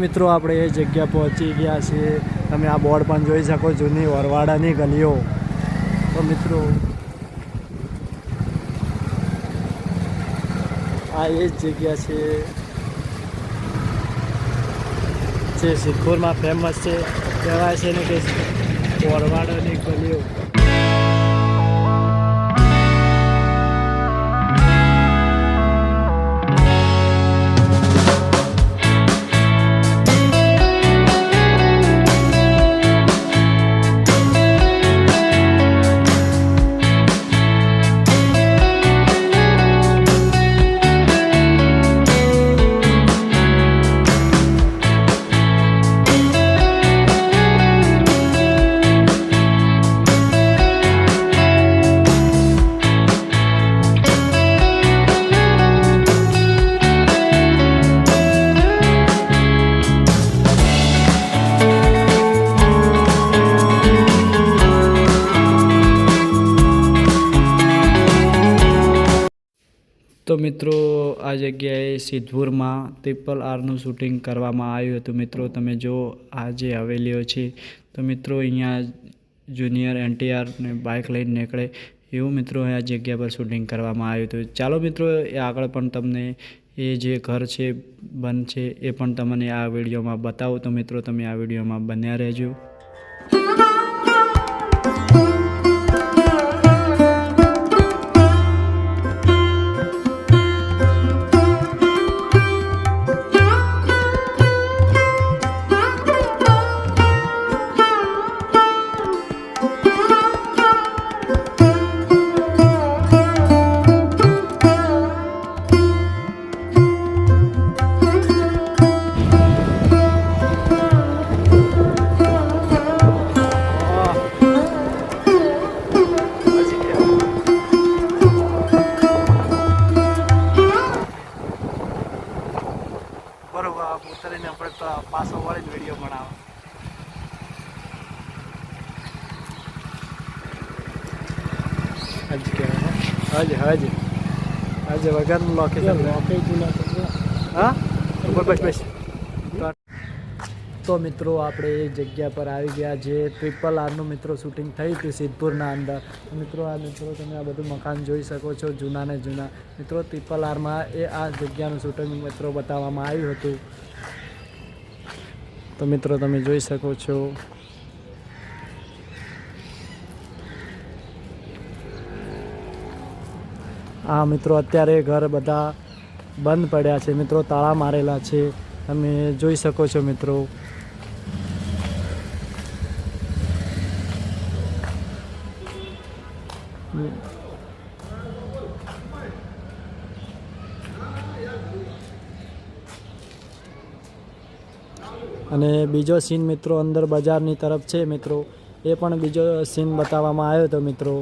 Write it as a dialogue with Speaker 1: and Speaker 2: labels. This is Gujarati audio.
Speaker 1: મિત્રો, આપણે એ જગ્યા પહોંચી ગયા છીએ. તમે આ બોર્ડ પણ જોઈ શકો જૂની વરવાડાની ગલીઓ. તો મિત્રો, આ એ જ જગ્યા છે જે સિદ્ધપુરમાં ફેમસ છે. કહેવાય છે ને કે વરવાડાની ગલીઓ. મિત્રો, આ જગ્યાએ સિદ્ધપુરમાં ટ્રિપલ આરનું શૂટિંગ કરવામાં આવ્યું હતું. મિત્રો, તમે જો આ જે હવેલીઓ છે, તો મિત્રો, અહીંયા જુનિયર એનટીઆરને બાઇક લઈને નીકળે એવું મિત્રો આ જગ્યા પર શૂટિંગ કરવામાં આવ્યું હતું. ચાલો મિત્રો, એ આગળ પણ તમને એ જે ઘર છે, બંધ છે, એ પણ તમને આ વિડીયોમાં બતાવો. તો મિત્રો, તમે આ વિડીયોમાં બન્યા રહેજો. ઉતરીને આપણે પાછો વળીને વીડિયો બનાવો. હજ કહેવાય. હજ હજ. હજ વગરનું લોકેશન હા? બસ તો મિત્રો આપણે એ જગ્યા પર આવી ગયા જે ટ્રિપલ આરનું મિત્રો શૂટિંગ થયું હતું સિદ્ધપુરના અંદર. મિત્રો આ મિત્રો તમે આ બધું મકાન જોઈ શકો છો જૂના ને જૂના. મિત્રો ટ્રિપલ આરમાં એ આ જગ્યાનું શૂટિંગ મિત્રો બતાવવામાં આવ્યું હતું. તો મિત્રો, તમે જોઈ શકો છો. આ મિત્રો અત્યારે ઘર બધા બંધ પડ્યા છે. મિત્રો, તાળા મારેલા છે. તમે જોઈ શકો છો મિત્રો. અને બીજો સીન મિત્રો અંદર બજારની તરફ છે મિત્રો. એ પણ બીજો સીન બતાવવામાં આવ્યો હતો મિત્રો.